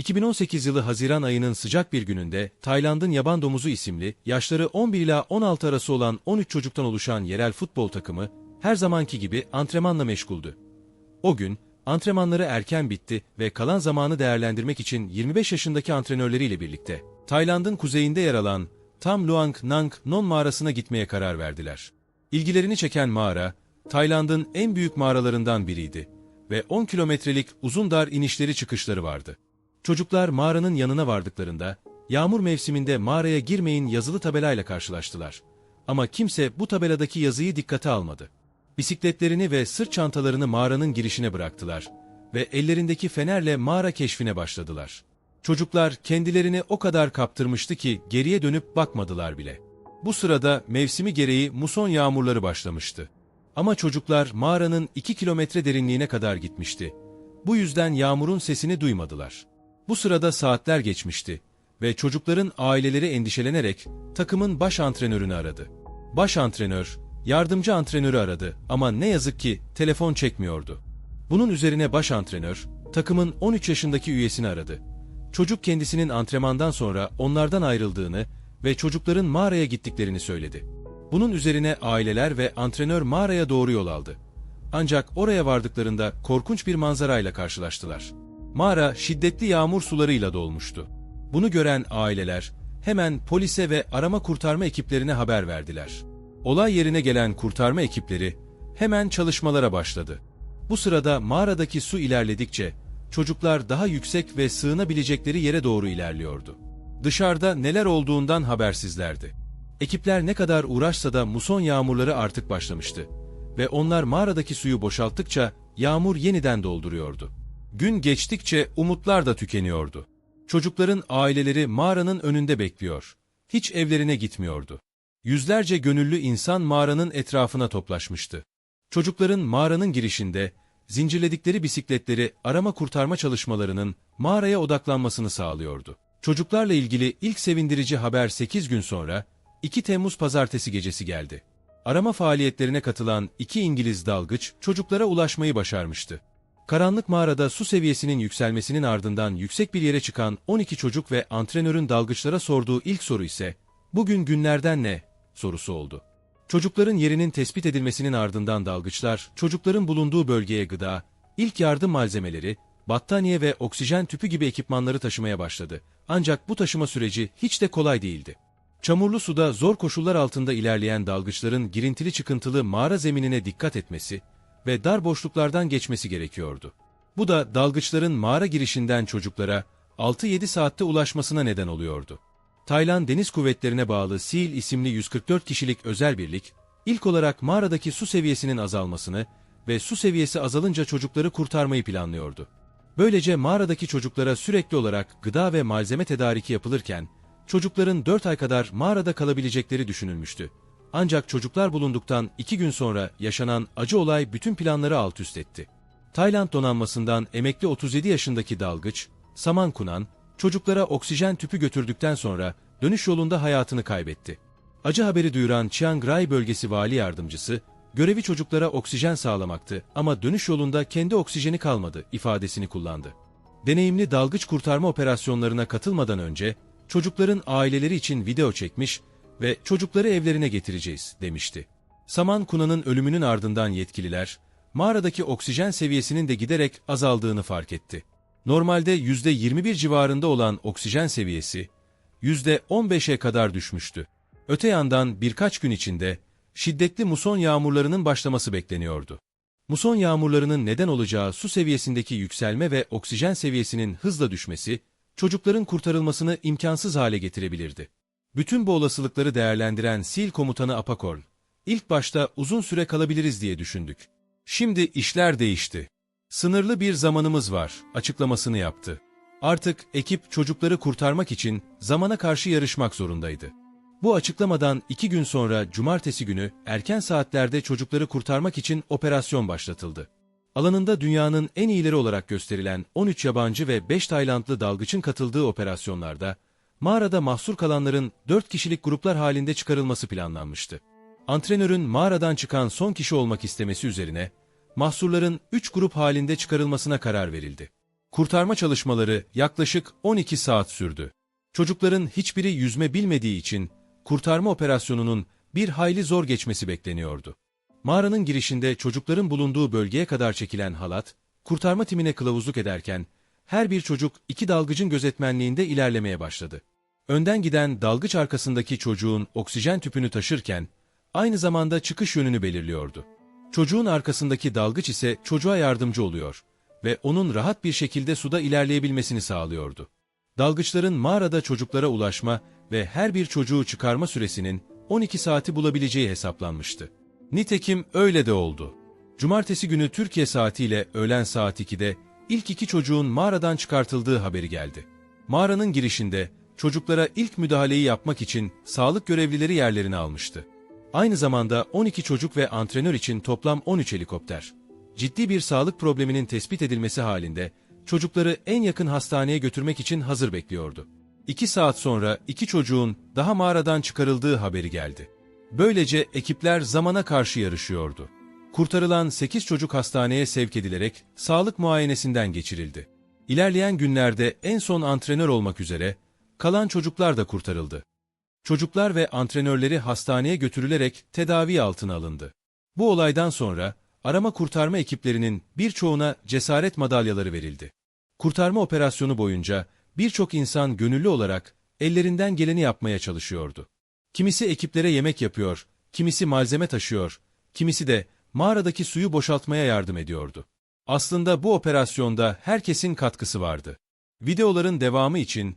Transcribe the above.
2018 yılı Haziran ayının sıcak bir gününde Tayland'ın Yaban Domuzu isimli yaşları 11 ila 16 arası olan 13 çocuktan oluşan yerel futbol takımı her zamanki gibi antrenmanla meşguldü. O gün antrenmanları erken bitti ve kalan zamanı değerlendirmek için 25 yaşındaki antrenörleriyle birlikte Tayland'ın kuzeyinde yer alan Tam Luang Nang Non mağarasına gitmeye karar verdiler. İlgilerini çeken mağara, Tayland'ın en büyük mağaralarından biriydi ve 10 kilometrelik uzun dar inişleri çıkışları vardı. Çocuklar mağaranın yanına vardıklarında, yağmur mevsiminde mağaraya girmeyin yazılı tabelayla karşılaştılar. Ama kimse bu tabeladaki yazıyı dikkate almadı. Bisikletlerini ve sırt çantalarını mağaranın girişine bıraktılar ve ellerindeki fenerle mağara keşfine başladılar. Çocuklar kendilerini o kadar kaptırmıştı ki geriye dönüp bakmadılar bile. Bu sırada mevsimi gereği muson yağmurları başlamıştı. Ama çocuklar mağaranın iki kilometre derinliğine kadar gitmişti. Bu yüzden yağmurun sesini duymadılar. Bu sırada saatler geçmişti ve çocukların aileleri endişelenerek takımın baş antrenörünü aradı. Baş antrenör, yardımcı antrenörü aradı ama ne yazık ki telefon çekmiyordu. Bunun üzerine baş antrenör, takımın 13 yaşındaki üyesini aradı. Çocuk kendisinin antrenmandan sonra onlardan ayrıldığını ve çocukların mağaraya gittiklerini söyledi. Bunun üzerine aileler ve antrenör mağaraya doğru yol aldı. Ancak oraya vardıklarında korkunç bir manzarayla karşılaştılar. Mağara şiddetli yağmur sularıyla dolmuştu. Bunu gören aileler hemen polise ve arama kurtarma ekiplerine haber verdiler. Olay yerine gelen kurtarma ekipleri hemen çalışmalara başladı. Bu sırada mağaradaki su ilerledikçe çocuklar daha yüksek ve sığınabilecekleri yere doğru ilerliyordu. Dışarıda neler olduğundan habersizlerdi. Ekipler ne kadar uğraşsa da muson yağmurları artık başlamıştı ve onlar mağaradaki suyu boşalttıkça yağmur yeniden dolduruyordu. Gün geçtikçe umutlar da tükeniyordu. Çocukların aileleri mağaranın önünde bekliyor. Hiç evlerine gitmiyordu. Yüzlerce gönüllü insan mağaranın etrafına toplaşmıştı. Çocukların mağaranın girişinde zincirledikleri bisikletleri arama kurtarma çalışmalarının mağaraya odaklanmasını sağlıyordu. Çocuklarla ilgili ilk sevindirici haber 8 gün sonra 2 Temmuz pazartesi gecesi geldi. Arama faaliyetlerine katılan iki İngiliz dalgıç çocuklara ulaşmayı başarmıştı. Karanlık mağarada su seviyesinin yükselmesinin ardından yüksek bir yere çıkan 12 çocuk ve antrenörün dalgıçlara sorduğu ilk soru ise "Bugün günlerden ne?" sorusu oldu. Çocukların yerinin tespit edilmesinin ardından dalgıçlar çocukların bulunduğu bölgeye gıda, ilk yardım malzemeleri, battaniye ve oksijen tüpü gibi ekipmanları taşımaya başladı. Ancak bu taşıma süreci hiç de kolay değildi. Çamurlu suda zor koşullar altında ilerleyen dalgıçların girintili çıkıntılı mağara zeminine dikkat etmesi ve dar boşluklardan geçmesi gerekiyordu. Bu da dalgıçların mağara girişinden çocuklara 6-7 saatte ulaşmasına neden oluyordu. Tayland Deniz Kuvvetlerine bağlı SEAL isimli 144 kişilik özel birlik, ilk olarak mağaradaki su seviyesinin azalmasını ve su seviyesi azalınca çocukları kurtarmayı planlıyordu. Böylece mağaradaki çocuklara sürekli olarak gıda ve malzeme tedariki yapılırken, çocukların 4 ay kadar mağarada kalabilecekleri düşünülmüştü. Ancak çocuklar bulunduktan 2 gün sonra yaşanan acı olay bütün planları alt üst etti. Tayland donanmasından emekli 37 yaşındaki dalgıç, Saman Kunan, çocuklara oksijen tüpü götürdükten sonra dönüş yolunda hayatını kaybetti. Acı haberi duyuran Chiang Rai bölgesi vali yardımcısı, görevi çocuklara oksijen sağlamaktı ama dönüş yolunda kendi oksijeni kalmadı ifadesini kullandı. Deneyimli dalgıç kurtarma operasyonlarına katılmadan önce çocukların aileleri için video çekmiş ve çocukları evlerine getireceğiz demişti. Saman Kuna'nın ölümünün ardından yetkililer, mağaradaki oksijen seviyesinin de giderek azaldığını fark etti. Normalde %21 civarında olan oksijen seviyesi, %15'e kadar düşmüştü. Öte yandan birkaç gün içinde şiddetli muson yağmurlarının başlaması bekleniyordu. Muson yağmurlarının neden olacağı su seviyesindeki yükselme ve oksijen seviyesinin hızla düşmesi, çocukların kurtarılmasını imkansız hale getirebilirdi. Bütün bu olasılıkları değerlendiren SEAL komutanı Apakorn, ilk başta uzun süre kalabiliriz diye düşündük. Şimdi işler değişti. Sınırlı bir zamanımız var, açıklamasını yaptı. Artık ekip çocukları kurtarmak için zamana karşı yarışmak zorundaydı. Bu açıklamadan iki gün sonra cumartesi günü erken saatlerde çocukları kurtarmak için operasyon başlatıldı. Alanında dünyanın en iyileri olarak gösterilen 13 yabancı ve 5 Taylandlı dalgıçın katıldığı operasyonlarda, mağarada mahsur kalanların 4 kişilik gruplar halinde çıkarılması planlanmıştı. Antrenörün mağaradan çıkan son kişi olmak istemesi üzerine, mahsurların 3 grup halinde çıkarılmasına karar verildi. Kurtarma çalışmaları yaklaşık 12 saat sürdü. Çocukların hiçbiri yüzme bilmediği için kurtarma operasyonunun bir hayli zor geçmesi bekleniyordu. Mağaranın girişinde çocukların bulunduğu bölgeye kadar çekilen halat, kurtarma timine kılavuzluk ederken her bir çocuk iki dalgıcın gözetmenliğinde ilerlemeye başladı. Önden giden dalgıç arkasındaki çocuğun oksijen tüpünü taşırken aynı zamanda çıkış yönünü belirliyordu. Çocuğun arkasındaki dalgıç ise çocuğa yardımcı oluyor ve onun rahat bir şekilde suda ilerleyebilmesini sağlıyordu. Dalgıçların mağarada çocuklara ulaşma ve her bir çocuğu çıkarma süresinin 12 saati bulabileceği hesaplanmıştı. Nitekim öyle de oldu. Cumartesi günü Türkiye saatiyle öğlen saat 2'de ilk iki çocuğun mağaradan çıkartıldığı haberi geldi. Mağaranın girişinde çocuklara ilk müdahaleyi yapmak için sağlık görevlileri yerlerini almıştı. Aynı zamanda 12 çocuk ve antrenör için toplam 13 helikopter. Ciddi bir sağlık probleminin tespit edilmesi halinde çocukları en yakın hastaneye götürmek için hazır bekliyordu. İki saat sonra iki çocuğun daha mağaradan çıkarıldığı haberi geldi. Böylece ekipler zamana karşı yarışıyordu. Kurtarılan 8 çocuk hastaneye sevk edilerek sağlık muayenesinden geçirildi. İlerleyen günlerde en son antrenör olmak üzere kalan çocuklar da kurtarıldı. Çocuklar ve antrenörleri hastaneye götürülerek tedavi altına alındı. Bu olaydan sonra arama kurtarma ekiplerinin birçoğuna cesaret madalyaları verildi. Kurtarma operasyonu boyunca birçok insan gönüllü olarak ellerinden geleni yapmaya çalışıyordu. Kimisi ekiplere yemek yapıyor, kimisi malzeme taşıyor, kimisi de mağaradaki suyu boşaltmaya yardım ediyordu. Aslında bu operasyonda herkesin katkısı vardı. Videoların devamı için